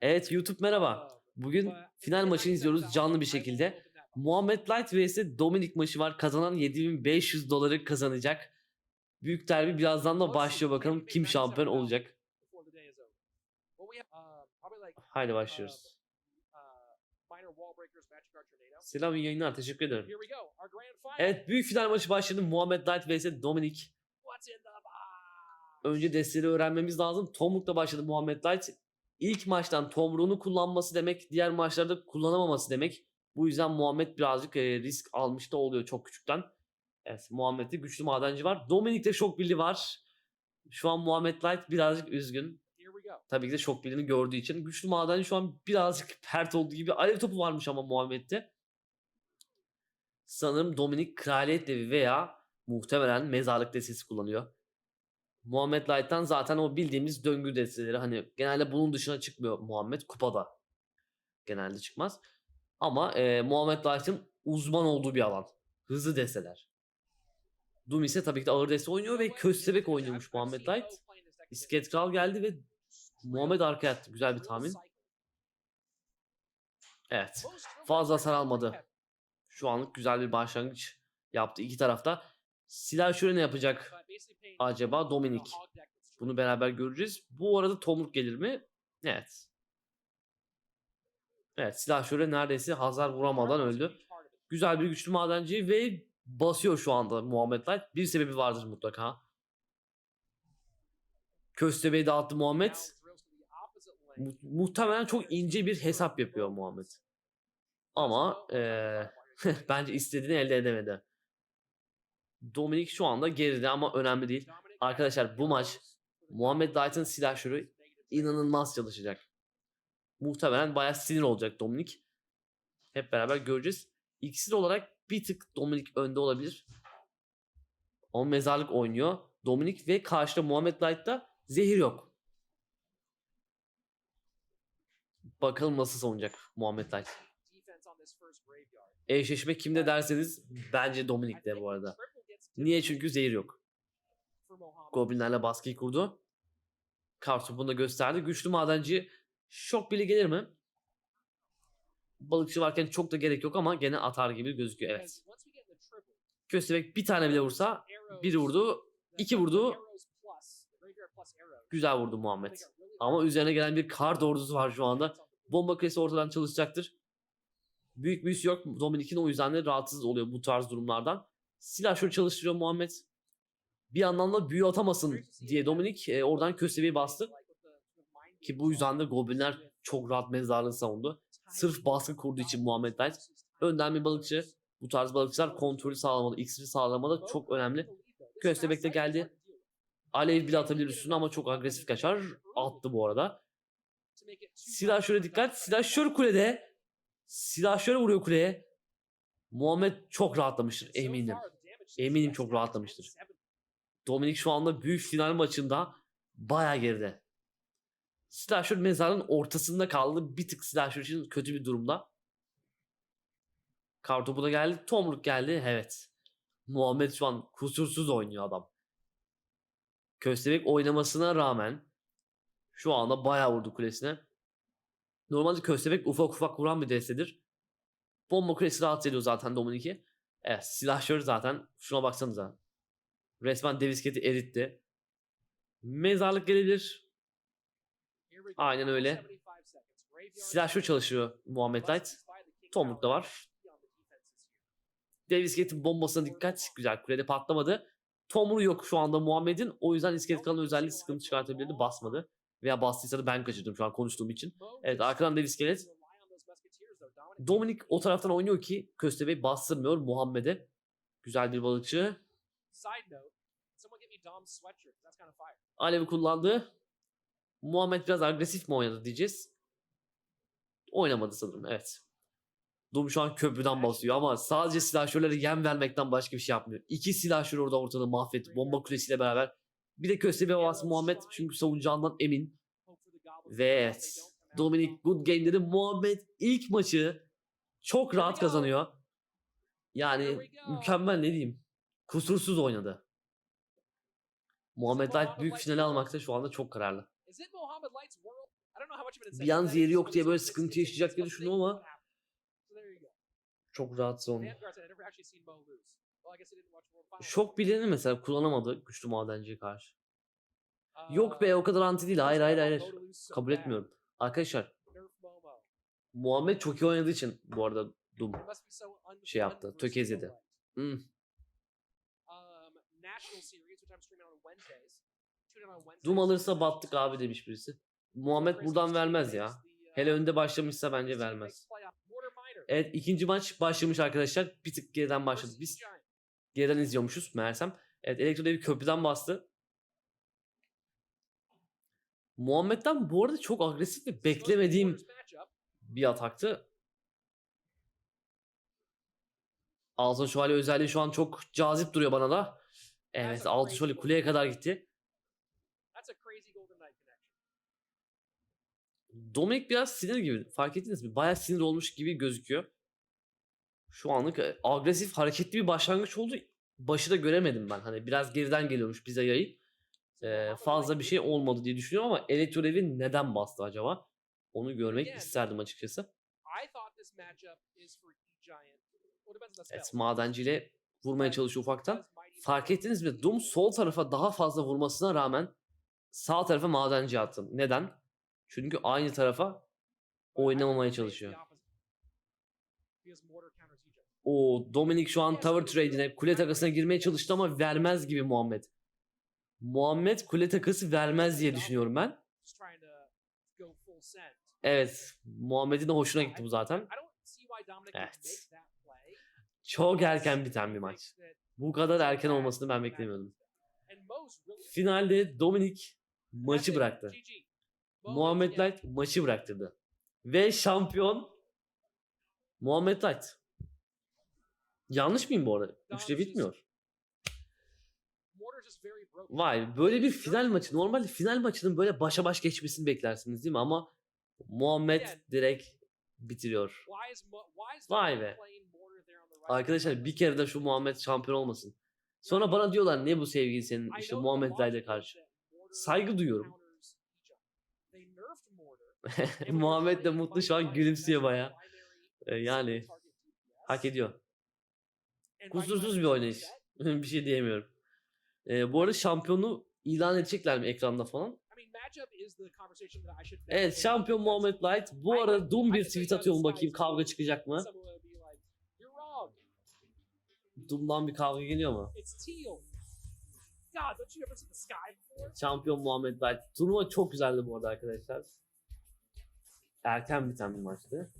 Evet YouTube merhaba. Bugün final maçını izliyoruz canlı bir şekilde. Muhammed Light vs Dominic maçı var. Kazanan 7500 doları kazanacak. Büyük derbi birazdan da başlıyor bakalım kim şampiyon olacak. Haydi başlıyoruz. Selam iyi yayınlar teşekkür ederim. Evet büyük final maçı başladı. Muhammed Light vs Dominic. Önce desteleri öğrenmemiz lazım. Tomruk'la başladı Muhammed Light. İlk maçtan tomruğunu kullanması demek diğer maçlarda kullanamaması demek. Bu yüzden Muhammed birazcık e, risk almış da oluyor çok küçükten. Evet Muhammed'de güçlü madenci var. Dominik'te şok birliği var. Şu an Muhammed Light birazcık üzgün. Tabii ki de şok birliğini gördüğü için. Güçlü madenci şu an birazcık pert olduğu gibi. Alev topu varmış ama Muhammed'de. Sanırım Dominik kraliyet devi veya muhtemelen mezarlık destesi kullanıyor. Muhammed Light'tan zaten o bildiğimiz döngü desteleri hani genelde bunun dışına çıkmıyor Muhammed kupada. Genelde çıkmaz. Ama e, Muhammed Light'ın uzman olduğu bir alan. Hızlı desteler. Doom ise tabii ki de ağır deste oynuyor ve köstebek oynuyormuş Muhammed Light. İskelet Kral geldi ve Muhammed arkaya attı. Güzel bir tahmin. Evet. Fazla hasar almadı. Şu anlık güzel bir başlangıç yaptı iki tarafta. Silah şöyle ne yapacak acaba Dominik? Bunu beraber göreceğiz. Bu arada Tomruk gelir mi? Evet. Evet silah şöyle neredeyse hasar vuramadan öldü. Güzel bir güçlü madenci ve basıyor şu anda Muhammed Light. Bir sebebi vardır mutlaka. Köstebeği dağıttı Muhammed. Mu- muhtemelen çok ince bir hesap yapıyor Muhammed. Ama eee, bence istediğini elde edemedi. Dominik şu anda geride ama önemli değil. Arkadaşlar bu maç Muhammed Light'ın silahşörü inanılmaz çalışacak. Muhtemelen bayağı sinir olacak Dominik. Hep beraber göreceğiz. İksir olarak bir tık Dominik önde olabilir. O mezarlık oynuyor. Dominik ve karşıda Muhammed Light'ta zehir yok. Bakalım nasıl savunacak Muhammed Light. Eşleşme kimde derseniz bence Dominik'te bu arada. Niye? Çünkü zehir yok. Goblinlerle baskıyı kurdu. Kartopunu da gösterdi. Güçlü madenci şok bile gelir mi? Balıkçı varken çok da gerek yok ama gene atar gibi gözüküyor. Evet. Köstebek bir tane bile vursa bir vurdu, iki vurdu. Güzel vurdu Muhammed. Ama üzerine gelen bir kart ordusu var şu anda. Bomba kulesi ortadan çalışacaktır. Büyük büyüsü yok. Dominik'in o yüzden de rahatsız oluyor bu tarz durumlardan. Silah şöyle çalıştırıyor Muhammed. Bir yandan da büyü atamasın diye Dominik e, oradan köstebeği bastı. Ki bu yüzden de Goblinler çok rahat mezarlığı savundu. Sırf baskı kurduğu için Muhammed Light. Önden bir balıkçı. Bu tarz balıkçılar kontrolü sağlamada, iksiri sağlamada çok önemli. Köstebek de geldi. Alev bile atabilir üstüne ama çok agresif kaçar. Attı bu arada. Silah şöyle dikkat. Silah şöyle kulede. Silah şöyle vuruyor kuleye. Muhammed çok rahatlamıştır eminim. Eminim çok rahatlamıştır. Dominik şu anda büyük final maçında baya geride. Slasher mezarın ortasında kaldı. Bir tık Slasher için kötü bir durumda. Kartopu da geldi. Tomruk geldi. Evet. Muhammed şu an kusursuz oynuyor adam. Köstebek oynamasına rağmen şu anda bayağı vurdu kulesine. Normalde Köstebek ufak ufak vuran bir destedir. Bomba kulesi rahatsız ediyor zaten Dominik'i. Evet silahşör zaten şuna baksanıza. Resmen Devisket'i eritti. Mezarlık gelebilir. Aynen öyle. Silahşör çalışıyor Muhammed Light. Tomruk da var. Devisket'in bombasına dikkat. Güzel kulede patlamadı. Tomru yok şu anda Muhammed'in. O yüzden iskelet kalan özelliği sıkıntı çıkartabilirdi. Basmadı. Veya bastıysa da ben kaçırdım şu an konuştuğum için. Evet arkadan dev iskelet. Dominik o taraftan oynuyor ki Köstebeği bastırmıyor Muhammed'e. Güzel bir balıkçı. Alevi kullandı. Muhammed biraz agresif mi oynadı diyeceğiz. Oynamadı sanırım evet. Doom şu an köprüden basıyor ama sadece silahşörlere yem vermekten başka bir şey yapmıyor. İki silahşör orada ortalığı mahvetti. Bomba kulesiyle beraber. Bir de köstebeğe bastı Muhammed çünkü savunacağından emin. Ve evet. Dominic Good Game dedi. Muhammed ilk maçı çok rahat kazanıyor. Yani mükemmel ne diyeyim. Kusursuz oynadı. Muhammed Light büyük finali almakta şu anda çok kararlı. Bir yalnız yeri yok diye böyle sıkıntı yaşayacak diye düşündüm ama çok rahat son. Şok bileni mesela kullanamadı güçlü madenciye karşı. Yok be o kadar anti değil. Hayır hayır hayır. Kabul etmiyorum. Arkadaşlar Muhammed çok iyi oynadığı için bu arada Doom. şey yaptı, tökezledi. Hmm. Doom alırsa battık abi demiş birisi. Muhammed buradan vermez ya. Hele önde başlamışsa bence vermez. Evet ikinci maç başlamış arkadaşlar. Bir tık geriden başladık biz. Geriden izliyormuşuz meğersem. Evet Elektro bir köprüden bastı. Muhammed'den bu arada çok agresif ve beklemediğim bir ataktı. Altın Şövalye özelliği şu an çok cazip duruyor bana da. Evet Altın Şövalye kuleye kadar gitti. Dominic biraz sinir gibi. Fark ettiniz mi? Bayağı sinir olmuş gibi gözüküyor. Şu anlık e, agresif hareketli bir başlangıç oldu. Başı da göremedim ben. Hani biraz geriden geliyormuş bize yayı. Ee, fazla bir şey olmadı diye düşünüyorum ama Elektrolev'i neden bastı acaba? Onu görmek isterdim açıkçası. Evet madenciyle vurmaya çalışıyor ufaktan. Fark ettiniz mi? Doom sol tarafa daha fazla vurmasına rağmen sağ tarafa madenci attım. Neden? Çünkü aynı tarafa oynamamaya çalışıyor. O Dominic şu an tower trade'ine kule takasına girmeye çalıştı ama vermez gibi Muhammed. Muhammed kule takası vermez diye düşünüyorum ben. Evet. Muhammed'in de hoşuna gitti bu zaten. Evet. Çok erken biten bir maç. Bu kadar erken olmasını ben beklemiyordum. Finalde Dominic maçı bıraktı. Muhammed Light maçı bıraktırdı. Ve şampiyon Muhammed Light. Yanlış mıyım bu arada? Üçte bitmiyor. Vay böyle bir final maçı. Normalde final maçının böyle başa baş geçmesini beklersiniz değil mi? Ama Muhammed direkt bitiriyor. Vay be. Arkadaşlar bir kere de şu Muhammed şampiyon olmasın. Sonra bana diyorlar ne bu sevgili senin işte Muhammed Light'e karşı. Saygı duyuyorum. Muhammed de mutlu şu an gülümsüyor baya. Ee, yani hak ediyor. Kusursuz bir oynayış. bir şey diyemiyorum. Ee, bu arada şampiyonu ilan edecekler mi ekranda falan? Evet şampiyon Muhammed Light. Bu arada Doom bir tweet atıyorum bakayım kavga çıkacak mı? Doom'dan bir kavga geliyor mu? Şampiyon Muhammed Light. Turnuva çok güzeldi bu arada arkadaşlar. Erken biten bir maçtı.